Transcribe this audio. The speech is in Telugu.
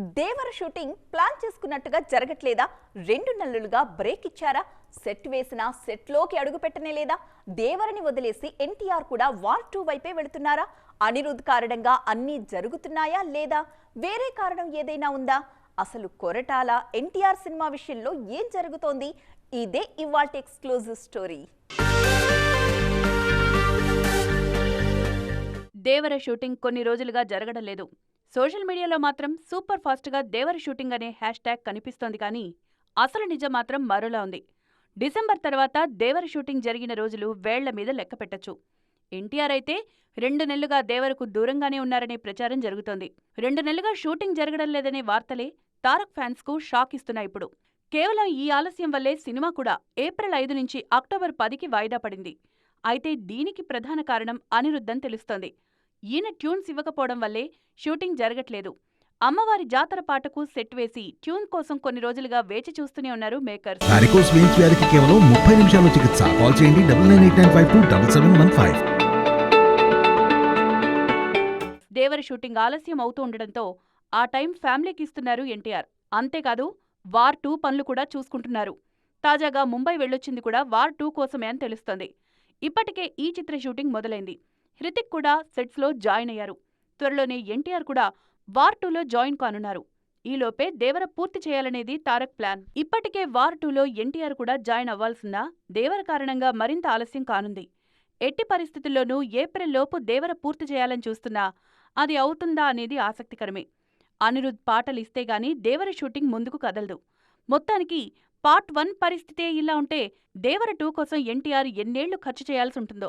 దేవర షూటింగ్ ప్లాన్ చేసుకున్నట్టుగా జరగట్లేదా? రెండు నెలలుగా బ్రేక్ ఇచ్చారా? సెట్ వేసినా సెట్లోకి అడుగు పెట్టనే లేదా? దేవరని వదిలేసి ఎన్టీఆర్ కూడా వార్ టూ వైపే వెళుతున్నారా? అనిరుద్ కారణంగా అన్నీ జరుగుతున్నాయా లేదా? వేరే కారణం ఏదైనా ఉందా? అసలు కొరటాల ఎన్టీఆర్ సినిమా విషయంలో ఏం జరుగుతోంది? ఇదే ఇవాల్టి ఎక్స్క్లూజివ్ స్టోరీ. దేవర షూటింగ్ కొన్ని రోజులుగా జరగడం లేదు. సోషల్ మీడియాలో మాత్రం సూపర్ ఫాస్ట్గా దేవర షూటింగ్ అనే హ్యాష్ ట్యాగ్ కనిపిస్తోంది కానీ అసలు నిజం మాత్రం మరోలా ఉంది. డిసెంబర్ తర్వాత దేవర షూటింగ్ జరిగిన రోజులు వేళ్ళ మీద లెక్క పెట్టచ్చు. ఎన్టీఆర్ అయితే రెండు నెలలుగా దేవరకు దూరంగానే ఉన్నారనే ప్రచారం జరుగుతోంది. రెండు నెలలుగా షూటింగ్ జరగడం లేదనే వార్తలే తారక్ ఫ్యాన్స్కు షాక్ ఇస్తున్నాయి ఇప్పుడు. కేవలం ఈ ఆలస్యం వల్లే సినిమా కూడా ఏప్రిల్ ఐదు నుంచి అక్టోబర్ పదికి వాయిదా పడింది. అయితే దీనికి ప్రధాన కారణం అనిరుద్ధం తెలుస్తోంది. ఈయన ట్యూన్స్ ఇవ్వకపోవడం వల్లే షూటింగ్ జరగట్లేదు. అమ్మవారి జాతర పాటకు సెట్ వేసి ట్యూన్ కోసం కొన్ని రోజులుగా వేచి చూస్తూనే ఉన్నారు మేకర్స్. వారికోస్ వెయిన్స్ వ్యాధికి కేవలం ముప్పై నిమిషాల్లో చికిత్స. కాల్ చేయండి double nine eight nine five two double seven one five. Devara shooting ఆలస్యం అవుతూ ఉండడంతో ఆ టైం ఫ్యామిలీకి ఇస్తున్నారు ఎన్టీఆర్. అంతేకాదు వార్ టూ పనులు కూడా చూసుకుంటున్నారు. తాజాగా ముంబై వెళ్ళొచ్చింది కూడా వార్ టూ కోసమే అని తెలుస్తోంది. ఇప్పటికే ఈ చిత్ర షూటింగ్ మొదలైంది. హృతిక్ కూడా సెట్స్లో జాయిన్ అయ్యారు. త్వరలోనే ఎన్టీఆర్ కూడా వార్ టూలో జాయిన్ కానున్నారు. ఈలోపే దేవర పూర్తి చేయాలనేది తారక్ ప్లాన్. ఇప్పటికే వార్ టూలో ఎన్టీఆర్ కూడా జాయిన్ అవ్వాల్సిందా దేవర కారణంగా మరింత ఆలస్యం కానుంది. ఎట్టి పరిస్థితుల్లోనూ ఏప్రిల్ లోపు దేవర పూర్తి చేయాలని చూస్తున్నా అది అవుతుందా అనేది ఆసక్తికరమే. అనిరుద్ పాటలు ఇస్తే గాని దేవర షూటింగ్ ముందుకు కదలదు. మొత్తానికి పార్ట్ వన్ పరిస్థితే ఇలా ఉంటే దేవర టూ కోసం ఎన్టీఆర్ ఎన్నేళ్ళు ఖర్చు చేయాల్సి ఉంటుందో?